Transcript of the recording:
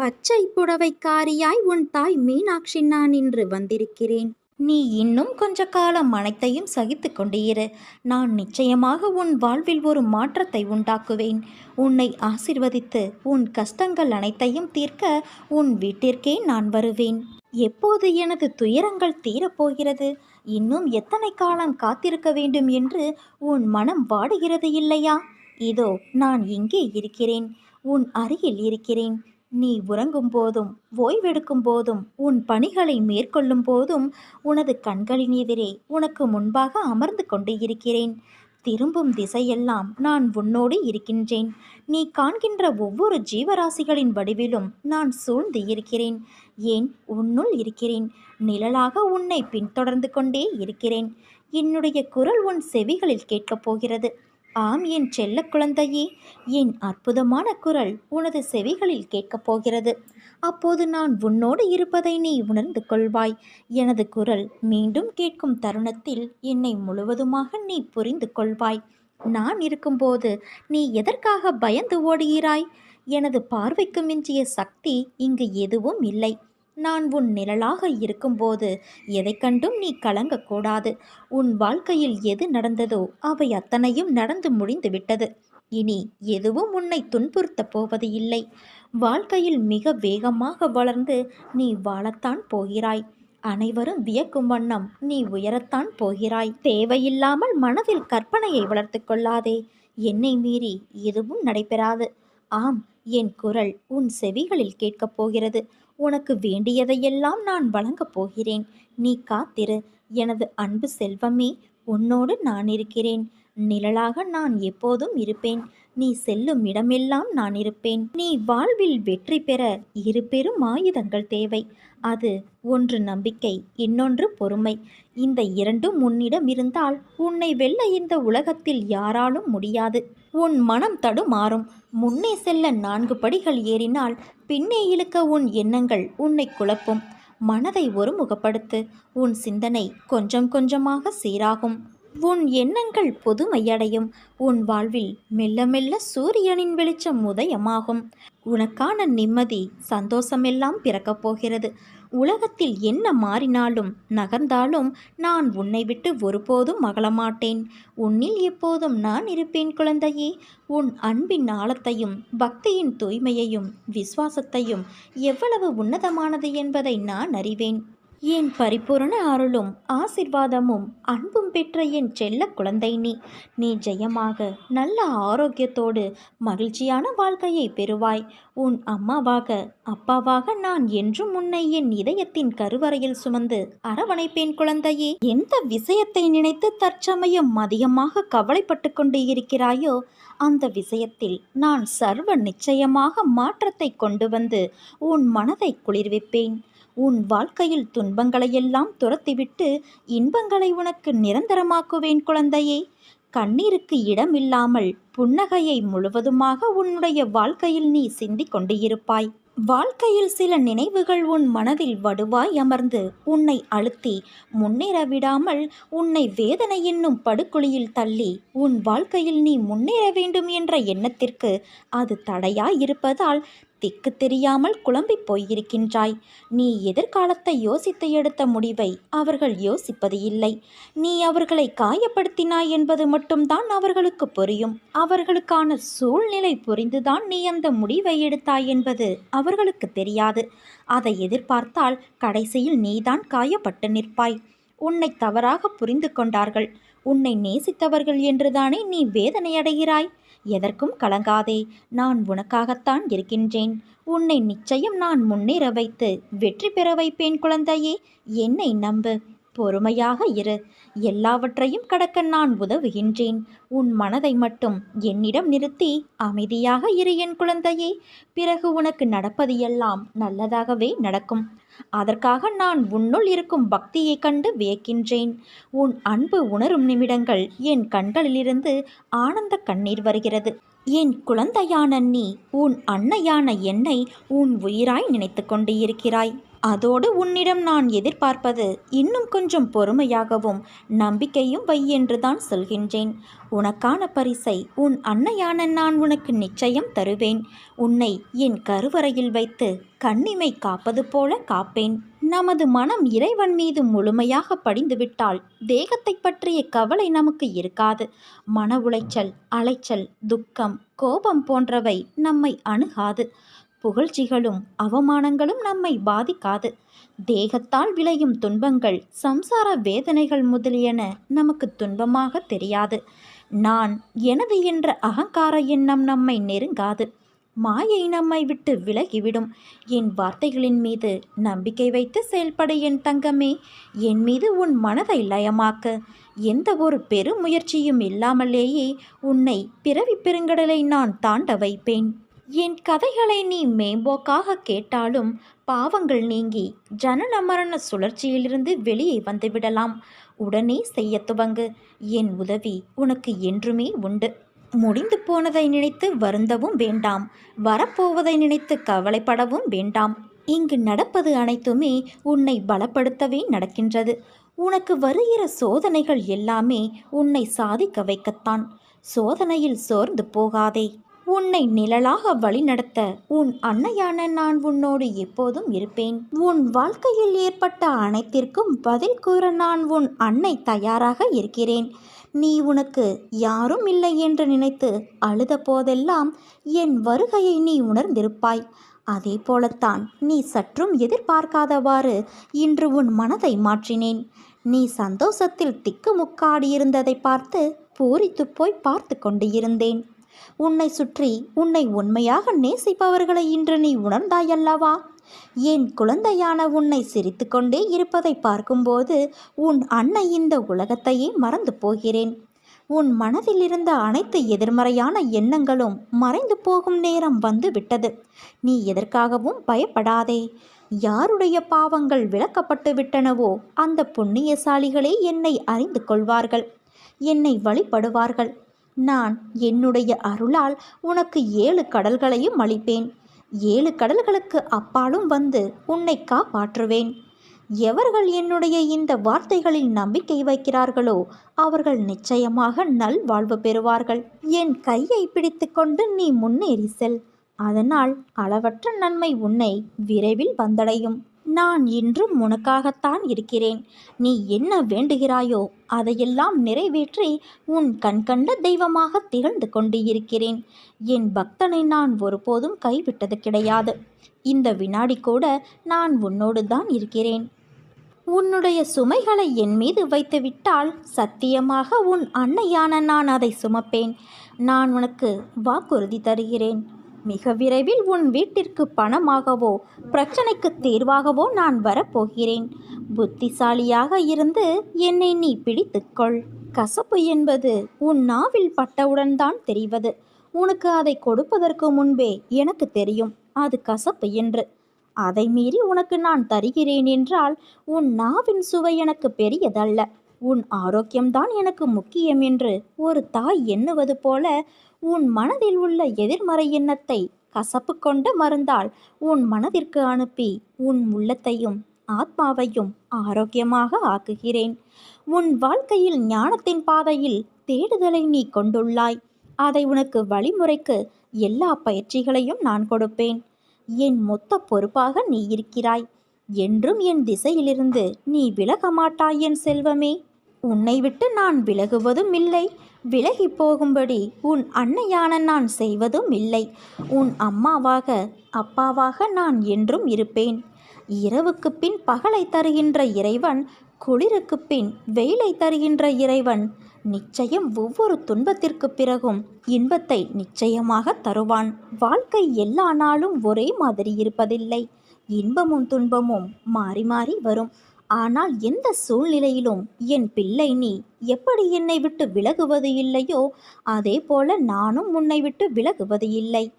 பச்சை புடவைக்காரியாய் உன் தாய் மீனாட்சி நான் இன்று வந்திருக்கிறேன். நீ இன்னும் கொஞ்ச காலம் அனைத்தையும் சகித்து கொண்டிரு. இரு நான் நிச்சயமாக உன் வாழ்வில் ஒரு மாற்றத்தை உண்டாக்குவேன். உன்னை ஆசிர்வதித்து உன் கஷ்டங்கள் அனைத்தையும் தீர்க்க உன் வீட்டிற்கே நான் வருவேன். எப்போது எனது துயரங்கள் தீரப்போகிறது? இன்னும் எத்தனை காலம் காத்திருக்க வேண்டும் என்று உன் மனம் வாடுகிறது இல்லையா? இதோ நான் இங்கே இருக்கிறேன். உன் அருகில் இருக்கிறேன். நீ உறங்கும் போதும் ஓய்வெடுக்கும் போதும் உன் பணிகளை மேற்கொள்ளும் போதும் உனது கண்களின் எதிரே உனக்கு முன்பாக அமர்ந்து கொண்டு இருக்கிறேன். திரும்பும் திசையெல்லாம் நான் உன்னோடு இருக்கின்றேன். நீ காண்கின்ற ஒவ்வொரு ஜீவராசிகளின் வடிவிலும் நான் சூழ்ந்து இருக்கிறேன். ஏன் உன்னுள் இருக்கிறேன்? நிழலாக உன்னை பின்தொடர்ந்து கொண்டே இருக்கிறேன். என்னுடைய குரல் உன் செவிகளில் கேட்கப் போகிறது. ஆம் என் செல்ல குழந்தையே என் அற்புதமான குரல் உனது செவிகளில் கேட்கப் போகிறது. அப்போது நான் உன்னோடு இருப்பதை நீ உணர்ந்து கொள்வாய். எனது குரல் மீண்டும் கேட்கும் தருணத்தில் என்னை முழுவதுமாக நீ புரிந்து கொள்வாய். நான் இருக்கும்போது நீ எதற்காக பயந்து ஓடுகிறாய்? எனது பார்வைக்கு மிஞ்சிய சக்தி இங்கு எதுவும் இல்லை. நான் உன் நிழலாக இருக்கும்போது எதை கண்டும் நீ கலங்கக்கூடாது. உன் வாழ்க்கையில் எது நடந்ததோ அவை அத்தனையும் நடந்து முடிந்து விட்டது இனி எதுவும் உன்னை துன்புறுத்தப் போவது இல்லை. வாழ்க்கையில் மிக வேகமாக வளர்ந்து நீ வாழத்தான் போகிறாய். அனைவரும் வியக்கும் வண்ணம் நீ உயரத்தான் போகிறாய். தேவையில்லாமல் மனதில் கற்பனையை வளர்த்து கொள்ளாதே. என்னை மீறி எதுவும் நடைபெறாது. ஆம் என் குரல் உன் செவிகளில் கேட்கப் போகிறது. உனக்கு வேண்டியதையெல்லாம் நான் வழங்கப் போகிறேன். நீ காத்திரு. எனது அன்பு செல்வமே உன்னோடு நான் இருக்கிறேன். நிழலாக நான் எப்போதும் இருப்பேன். நீ செல்லும் இடமெல்லாம் நான் இருப்பேன். நீ வாழ்வில் வெற்றி பெற இரு பெரும் ஆயுதங்கள் தேவை. அது ஒன்று நம்பிக்கை இன்னொன்று பொறுமை. இந்த இரண்டும் உன்னிடம் இருந்தால் உன்னை வெல்ல இந்த உலகத்தில் யாராலும் முடியாது. உன் மனம் தடுமாறும். முன்னே செல்ல நான்கு படிகள் ஏறினால் பின்னே இழுக்க உன் எண்ணங்கள் உன்னை குழப்பும். மனதை ஒருமுகப்படுத்து. உன் சிந்தனை கொஞ்சம் கொஞ்சமாக சீராகும். உன் எண்ணங்கள் புதுமையடையும். உன் வாழ்வில் மெல்ல மெல்ல சூரியனின் வெளிச்சம் உதயமாகும். உனக்கான நிம்மதி சந்தோஷமெல்லாம் பிறக்கப் போகிறது. உலகத்தில் என்ன மாறினாலும் நகர்ந்தாலும் நான் உன்னை விட்டு ஒருபோதும் மகளமாட்டேன் உன்னில் எப்போதும் நான் இருப்பேன் குழந்தையே. உன் அன்பின் ஆழத்தையும் பக்தியின் தூய்மையையும் விசுவாசத்தையும் எவ்வளவு உன்னதமானது என்பதை நான் அறிவேன். என் பரிபூரண அருளும் ஆசிர்வாதமும் அன்பும் பெற்ற என் செல்ல குழந்தை நீ. நீ ஜெயமாக நல்ல ஆரோக்கியத்தோடு மகிழ்ச்சியான வாழ்க்கையை பெறுவாய். உன் அம்மாவாக அப்பாவாக நான் என்றும் உன்னை என் இதயத்தின் கருவறையில் சுமந்து அரவணைப்பேன் குழந்தையே. எந்த விஷயத்தை நினைத்து தற்சமயம் மதியமாக கவலைப்பட்டு கொண்டு இருக்கிறாயோ அந்த விஷயத்தில் நான் சர்வ நிச்சயமாக மாற்றத்தை கொண்டு வந்து உன் மனதை குளிர்விப்பேன். உன் வாழ்க்கையில் துன்பங்களையெல்லாம் துரத்திவிட்டு இன்பங்களை உனக்கு நிரந்தரமாக்குவேன் குழந்தையே. கண்ணீருக்கு இடமில்லாமல் புன்னகையை முழுவதுமாக உன்னுடைய வாழ்க்கையில் நீ சிந்திக் கொண்டிருப்பாய். வாழ்க்கையில் சில நினைவுகள் உன் மனதில் வடுவாய் அமர்ந்து உன்னை அழுத்தி முன்னேற விடாமல் உன்னை வேதனை என்னும் படுகுழியில் தள்ளி உன் வாழ்க்கையில் நீ முன்னேற வேண்டும் என்ற எண்ணத்திற்கு அது தடையாய் இருப்பதால் திக்கு தெரியாமல் குழம்பி போயிருக்கின்றாய். நீ எதிர்காலத்தை யோசித்து எடுத்த முடிவை அவர்கள் யோசிப்பது இல்லை. நீ அவர்களை காயப்படுத்தினாய் என்பது மட்டும்தான் அவர்களுக்கு புரியும். அவர்களுக்கான சூழ்நிலை புரிந்துதான் நீ அந்த முடிவை எடுத்தாய் என்பது அவர்களுக்கு தெரியாது. அதை எதிர்பார்த்தால் கடைசியில் நீதான் காயப்பட்டு நிற்பாய். உன்னை தவறாக புரிந்து கொண்டார்கள். உன்னை நேசித்தவர்கள் என்றுதானே நீ வேதனையடைகிறாய் எதற்கும் கலங்காதே நான் உனக்காகத்தான் இருக்கின்றேன். உன்னை நிச்சயம் நான் முன்னேற வைத்து வெற்றி பெற வைப்பேன் குழந்தையே என்னை நம்பு. பொறுமையாக இரு. எல்லாவற்றையும் கடக்க நான் உதவுகின்றேன். உன் மனதை மட்டும் என்னிடம் நிறுத்தி அமைதியாக இரு என் குழந்தையே. பிறகு உனக்கு நடப்பது எல்லாம் நல்லதாகவே நடக்கும். அதற்காக நான் உன்னுள் இருக்கும் பக்தியை கண்டு வியக்கின்றேன். உன் அன்பு உணரும் நிமிடங்கள் என் கண்களிலிருந்து ஆனந்த கண்ணீர் வருகிறது. என் குழந்தையான நீ உன் அன்னையான என்னை உன் உயிராய் நினைத்து கொண்டு இருக்கிறாய். அதோடு உன்னிடம் நான் எதிர்பார்ப்பது இன்னும் கொஞ்சம் பொறுமையாகவும் நம்பிக்கையும் வை என்றுதான் சொல்கின்றேன். உனக்கான பரிசை உன் அன்னையான நான் உனக்கு நிச்சயம் தருவேன். உன்னை என் கருவறையில் வைத்து கண்ணிமை காப்பது போல காப்பேன். நமது மனம் இறைவன் மீது முழுமையாக படிந்துவிட்டால் தேகத்தை பற்றிய கவலை நமக்கு இருக்காது. மன உளைச்சல் அலைச்சல் துக்கம் கோபம் போன்றவை நம்மை அணுகாது. புகழ்ச்சிகளும் அவமானங்களும் நம்மை பாதிக்காது. தேகத்தால் விளையும் துன்பங்கள் சம்சார வேதனைகள் முதலியன நமக்கு துன்பமாக தெரியாது. நான் எனது என்ற அகங்கார எண்ணம் நம்மை நெருங்காது. மாயை நம்மை விட்டு விலகிவிடும். என் வார்த்தைகளின் மீது நம்பிக்கை வைத்து செயல்பட என் தங்கமே. என் மீது உன் மனதை லயமாக்க. எந்த ஒரு பெருமுயற்சியும் இல்லாமலேயே உன்னை பிறவி பெருங்கடலை நான் தாண்ட வைப்பேன். என் கதைகளை நீ மேம்போக்காக கேட்டாலும் பாவங்கள் நீங்கி ஜனன மரண சுழற்சியிலிருந்து வெளியே வந்துவிடலாம். உடனே செய்ய துவங்கு. என் உதவி உனக்கு என்றுமே உண்டு. முடிந்து போனதை நினைத்து வருந்தவும் வேண்டாம். வரப்போவதை நினைத்து கவலைப்படவும் வேண்டாம். இங்கு நடப்பது அனைத்துமே உன்னை பலப்படுத்தவே நடக்கின்றது. உனக்கு வருகிற சோதனைகள் எல்லாமே உன்னை சாதிக்க வைக்கத்தான். சோதனையில் சோர்ந்து போகாதே. உன்னை நிழலாக வழிநடத்த உன் அன்னையான நான் உன்னோடு எப்போதும் இருப்பேன். உன் வாழ்க்கையில் ஏற்பட்ட அனைத்திற்கும் பதில் கூற நான் உன் அன்னை தயாராக இருக்கிறேன். நீ உனக்கு யாரும் இல்லை என்று நினைத்து அழுத போதெல்லாம் என் வருகையை நீ உணர்ந்திருப்பாய். அதே போலத்தான் நீ சற்றும் எதிர்பார்க்காதவாறு இன்று உன் மனதை மாற்றினேன். நீ சந்தோஷத்தில் திக்குமுக்காடியிருந்ததை பார்த்து பூரித்து போய் பார்த்து கொண்டு இருந்தேன் உன்னை சுற்றி உன்னை உண்மையாக நேசிப்பவர்களை இன்று நீ உணர்ந்தாயல்லவா? என் குழந்தையான உன்னை சிரித்துக்கொண்டே இருப்பதை பார்க்கும்போது உன் அன்னை இந்த உலகத்தையே மறந்து போகிறேன். உன் மனதில் இருந்த அனைத்து எதிர்மறையான எண்ணங்களும் மறைந்து போகும் நேரம் வந்து விட்டது நீ எதற்காகவும் பயப்படாதே. யாருடைய பாவங்கள் விளக்கப்பட்டு விட்டனவோ அந்த புண்ணியசாலிகளே என்னை அறிந்து கொள்வார்கள். என்னை வழிபடுவார்கள். நான் என்னுடைய அருளால் உனக்கு ஏழு கடல்களையும் அளிப்பேன். ஏழு கடல்களுக்கு அப்பாலும் வந்து உன்னை காப்பாற்றுவேன். எவர்கள் என்னுடைய இந்த வார்த்தைகளில் நம்பிக்கை வைக்கிறார்களோ அவர்கள் நிச்சயமாக நல் வாழ்வு பெறுவார்கள். என் கையை பிடித்துக்கொண்டு நீ முன்னேறி செல். அதனால் அளவற்ற நன்மை உன்னை விரைவில் வந்தடையும். நான் இன்றும் உனக்காகத்தான் இருக்கிறேன். நீ என்ன வேண்டுகிறாயோ அதையெல்லாம் நிறைவேற்றி உன் கண்கண்ட தெய்வமாக திகழ்ந்து கொண்டு இருக்கிறேன் என் பக்தனை நான் ஒருபோதும் கைவிட்டது கிடையாது. இந்த வினாடி கூட நான் உன்னோடு தான் இருக்கிறேன். உன்னுடைய சுமைகளை என் மீது வைத்துவிட்டால் சத்தியமாக உன் அன்னையான நான் அதை சுமப்பேன். நான் உனக்கு வாக்குறுதி தருகிறேன். மிக விரைவில் உன் வீட்டிற்கு பணமாகவோ பிரச்சனைக்கு தீர்வாகவோ நான் வரப்போகிறேன். புத்திசாலியாக இருந்து என்னை நீ பிடித்துக்கொள். கசப்பு என்பது உன் நாவில் பட்டவுடன் தான் தெரிவது. உனக்கு அதை கொடுப்பதற்கு முன்பே எனக்கு தெரியும் அது கசப்பு என்று. அதை மீறி உனக்கு நான் தருகிறேன் என்றால் உன் நாவின் சுவை எனக்கு பெரியதல்ல. உன் ஆரோக்கியம்தான் எனக்கு முக்கியம் என்று ஒரு தாய் எண்ணுவது போல உன் மனதில் உள்ள எதிர்மறை எண்ணத்தை கசப்பு கொண்ட மருந்தால் உன் மனதிற்கு அனுப்பி உன் உள்ளத்தையும் ஆத்மாவையும் ஆரோக்கியமாக ஆக்குகிறேன். உன் வாழ்க்கையில் ஞானத்தின் பாதையில் தேடுதலை நீ கொண்டுள்ளாய். அதை உனக்கு வழிமுறைக்கு எல்லா பயிற்சிகளையும் நான் கொடுப்பேன். என் மொத்த பொறுப்பாக நீ இருக்கிறாய். என்றும் என் திசையிலிருந்து நீ விலக மாட்டாய் என் செல்வமே. உன்னை விட்டு நான் விலகுவதும் இல்லை. விலகி போகும்படி உன் அன்னையான நான் செய்வதும் இல்லை. உன் அம்மாவாக அப்பாவாக நான் என்றும் இருப்பேன். இரவுக்கு பின் பகலை தருகின்ற இறைவன் குளிருக்கு பின் வெயிலை தருகின்ற இறைவன் நிச்சயம் ஒவ்வொரு துன்பத்திற்கு பிறகும் இன்பத்தை நிச்சயமாக தருவான். வாழ்க்கை எல்லா நாளும் ஒரே மாதிரி இருப்பதில்லை. இன்பமும் துன்பமும் மாறி மாறி வரும். ஆனால் எந்த சூழ்நிலையிலும் என் பிள்ளை நீ எப்படி என்னை விட்டு விலகுவது இல்லையோ அதே போல நானும் உன்னை விட்டு விலகுவது இல்லை.